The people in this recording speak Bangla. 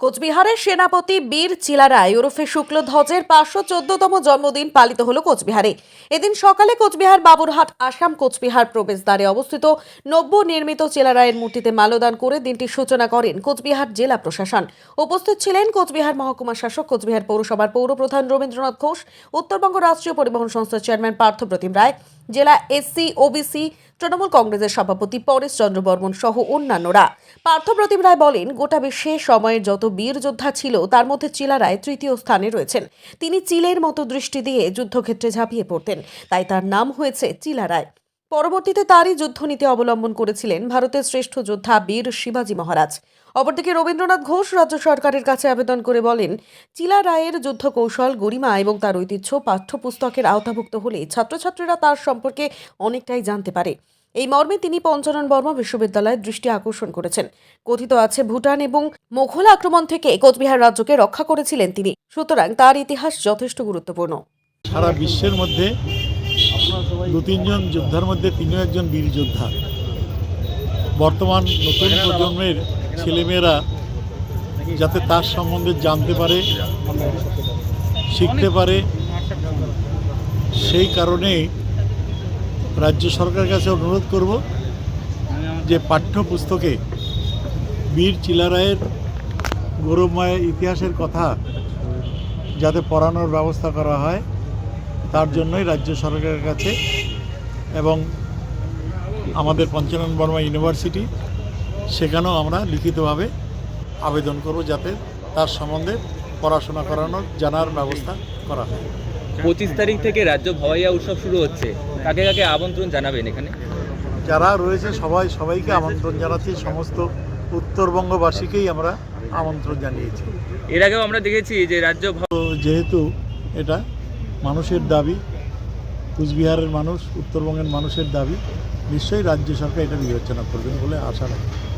কোচবিহারের সেনাপতি বীর চিলারায় ওরফে শুক্লধ্বজের পাঁচশো চোদ্দতম জন্মদিন পালিত হলো কোচবিহারে। এদিন সকালে কোচবিহার বাবুরহাট আসাম কোচবিহার প্রবেশদ্বারে অবস্থিত নব্য নির্মিত চিলারায়ের মূর্তিতে মাল্যদান করে দিনটির সূচনা করেন কোচবিহার জেলা প্রশাসন। উপস্থিত ছিলেন কোচবিহার মহকুমা শাসক, কোচবিহার পৌরসভার পৌরপ্রধান রবীন্দ্রনাথ ঘোষ, উত্তরবঙ্গ রাষ্ট্রীয় পরিবহন সংস্থার চেয়ারম্যান পার্থপ্রতিম রায় জেলা এসসি ওবিসি তৃণমূল কংগ্রেসের সভাপতি পরেশ চন্দ্র বর্মন সহ অন্যান্যরা। পার্থপ্রতিম রায় বলেন, গোটা বিশ্বে সময়ের যত বীর যোদ্ধা ছিল, তার মধ্যে চিলা রায় তৃতীয় স্থানে রয়েছেন। তিনি চিলের মতো দৃষ্টি দিয়ে যুদ্ধক্ষেত্রে ঝাঁপিয়ে পড়তেন। তাই তার নাম হয়েছে চিলারায় পরবর্তীতে তারই যুদ্ধনীতি অবলম্বন করেছিলেন ভারতের শ্রেষ্ঠ যোদ্ধা বীর শিবাজী মহারাজ। অপরদিকে রবীন্দ্রনাথ ঘোষ রাজ্য সরকারের কাছে আবেদন করে বলেন, চিলা রায়ের যুদ্ধ কৌশল গরিমা এবং তার ঐতিহ্য পাঠ্যপুস্তকের আওতাভুক্ত হলে ছাত্রছাত্রীরা তার সম্পর্কে অনেকটাই জানতে পারে। এই মর্মে তিনি পঞ্চানন বর্মা বিশ্ববিদ্যালয়ের দৃষ্টি আকর্ষণ করেছেন। কথিত আছে, ভুটান এবং মোঘল আক্রমণ থেকে কোচবিহার রাজ্যকে রক্ষা করেছিলেন তিনি। সুতরাং তার ইতিহাস যথেষ্ট গুরুত্বপূর্ণ। সারা বিশ্বের মধ্যে দু তিনজন যোদ্ধার মধ্যে তিনিও একজন বীর যোদ্ধা। বর্তমান নতুন প্রজন্মের ছেলেমেয়েরা যাতে তার সম্বন্ধে জানতে পারে, শিখতে পারে, সেই কারণেই রাজ্য সরকারের কাছে অনুরোধ করব যে পাঠ্যপুস্তকে বীর চিলারায়ের গৌরবময় ইতিহাসের কথা যাতে পড়ানোর ব্যবস্থা করা হয়। তার জন্যই রাজ্য সরকারের কাছে এবং আমাদের পঞ্চানন বর্মা ইউনিভার্সিটি সেখানেও আমরা লিখিতভাবে আবেদন করব যাতে তার সম্বন্ধে পড়াশোনা করানোর জানার ব্যবস্থা করা হয়। পঁচিশ তারিখ থেকে রাজ্য ভাওয়াইয়া উৎসব শুরু হচ্ছে। কাকে কাকে আমন্ত্রণ জানাবেন এখানে? যারা রয়েছে সবাই সবাইকে আমন্ত্রণ জানাচ্ছি। সমস্ত উত্তরবঙ্গবাসীকেই আমরা আমন্ত্রণ জানিয়েছি। এর আগেও আমরা দেখেছি যে রাজ্য যেহেতু এটা মানুষের দাবি, কুচবিহারের মানুষ, উত্তরবঙ্গের মানুষের দাবি, নিশ্চয়ই রাজ্য সরকার এটা বিবেচনা করবেন বলে আশা রাখি।